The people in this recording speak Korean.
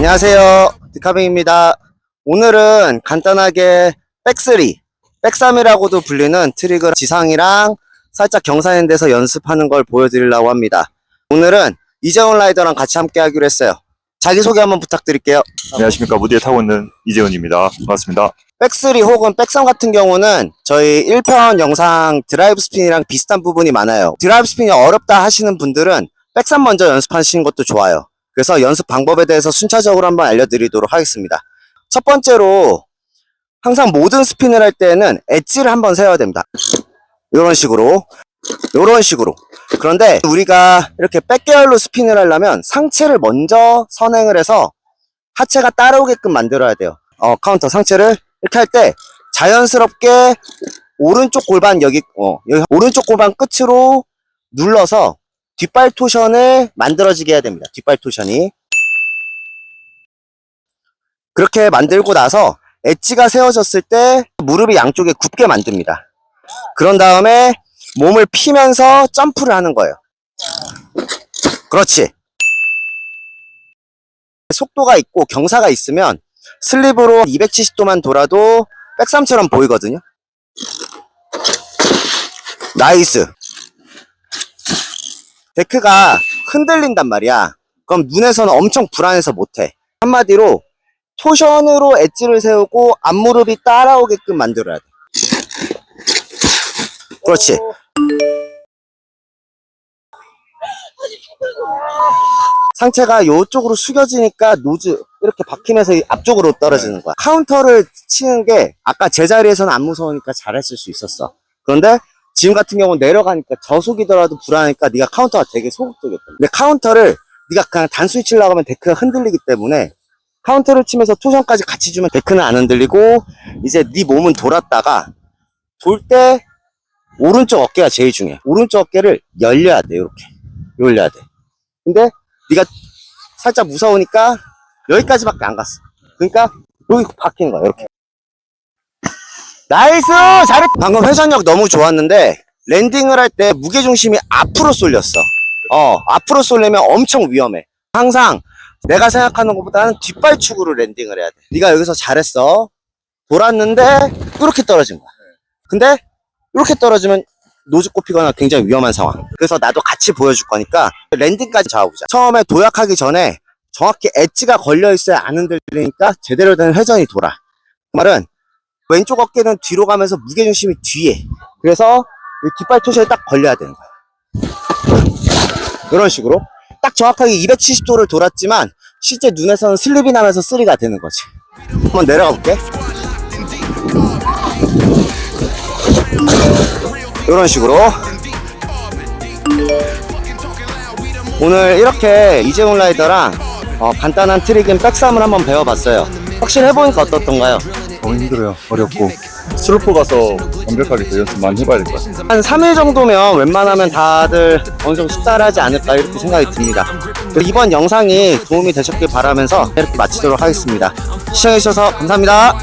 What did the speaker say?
안녕하세요. 디카빙입니다. 오늘은 간단하게 백스리, 백삼이라고도 불리는 트릭을 지상이랑 살짝 경사인 데서 연습하는 걸 보여드리려고 합니다. 오늘은 이재훈 라이더랑 같이 함께 하기로 했어요. 자기소개 한번 부탁드릴게요. 안녕하십니까 무디에 타고 있는 이재훈입니다. 반갑습니다. 백스리 혹은 백삼 같은 경우는 저희 1편 영상 드라이브 스핀이랑 비슷한 부분이 많아요. 드라이브 스핀이 어렵다 하시는 분들은 백삼 먼저 연습하시는 것도 좋아요. 그래서 연습 방법에 대해서 순차적으로 한번 알려드리도록 하겠습니다. 첫 번째로 항상 모든 스핀을 할 때는 엣지를 한번 세워야 됩니다. 이런 식으로 이런 식으로 그런데 우리가 이렇게 백계열로 스핀을 하려면 상체를 먼저 선행을 해서 하체가 따라오게끔 만들어야 돼요. 어, 카운터 상체를 이렇게 할 때 자연스럽게 오른쪽 골반 여기 어 여기 오른쪽 골반 끝으로 눌러서 뒷발 토션을 만들어지게 해야 됩니다. 뒷발 토션이 그렇게 만들고 나서 엣지가 세워졌을 때 무릎이 양쪽에 굽게 만듭니다. 그런 다음에 몸을 피면서 점프를 하는 거예요. 그렇지. 속도가 있고 경사가 있으면 슬립으로 270도만 돌아도 백삼처럼 보이거든요. 나이스. 데크가 흔들린단 말이야. 그럼 눈에서는 엄청 불안해서 못해. 한마디로 토션으로 엣지를 세우고 앞무릎이 따라오게끔 만들어야 돼. 그렇지. 상체가 이쪽으로 숙여지니까 노즈 이렇게 박히면서 이 앞쪽으로 떨어지는 거야. 카운터를 치는 게 아까 제자리에서는 안 무서우니까 잘했을 수 있었어. 그런데 지금 같은 경우는 내려가니까 저속이더라도 불안하니까 네가 카운터가 되게 소극적이었다. 근데 카운터를 네가 그냥 단순히 치려고 하면 데크가 흔들리기 때문에 카운터를 치면서 토션까지 같이 주면 데크는 안 흔들리고 이제 네 몸은 돌았다가 돌 때 오른쪽 어깨가 제일 중요해. 오른쪽 어깨를 열려야 돼. 이렇게 열려야 돼. 근데 네가 살짝 무서우니까 여기까지밖에 안 갔어. 그러니까 여기 박힌 거야. 이렇게. 나이스! 잘했 방금 회전력 너무 좋았는데 랜딩을 할 때 무게중심이 앞으로 쏠렸어. 어, 앞으로 쏠리면 엄청 위험해. 항상 내가 생각하는 것보다는 뒷발축으로 랜딩을 해야 돼. 네가 여기서 잘했어. 돌았는데 이렇게 떨어진 거야. 근데 이렇게 떨어지면 노즈 꼽히거나 굉장히 위험한 상황. 그래서 나도 같이 보여줄 거니까 랜딩까지 잡아보자. 처음에 도약하기 전에 정확히 엣지가 걸려 있어야 안 흔들리니까 제대로 된 회전이 돌아. 그 말은 왼쪽 어깨는 뒤로 가면서 무게중심이 뒤에. 그래서 이 뒷발 토션이 딱 걸려야 되는 거야. 이런 식으로 딱 정확하게 270도를 돌았지만 실제 눈에서는 슬립이 나면서 쓰리가 되는 거지. 한번 내려가 볼게. 이런 식으로 오늘 이렇게 이재훈 라이더랑 어, 간단한 트릭인 백삼을 한번 배워봤어요. 확실히 해보니까 어떻던가요? 너무 힘들어요. 어렵고 스로프 가서 완벽하게 더 연습 많이 해봐야 될 것 같아요. 한 3일 정도면 웬만하면 다들 어느 정도 숙달하지 않을까 이렇게 생각이 듭니다. 이번 영상이 도움이 되셨길 바라면서 이렇게 마치도록 하겠습니다. 시청해주셔서 감사합니다.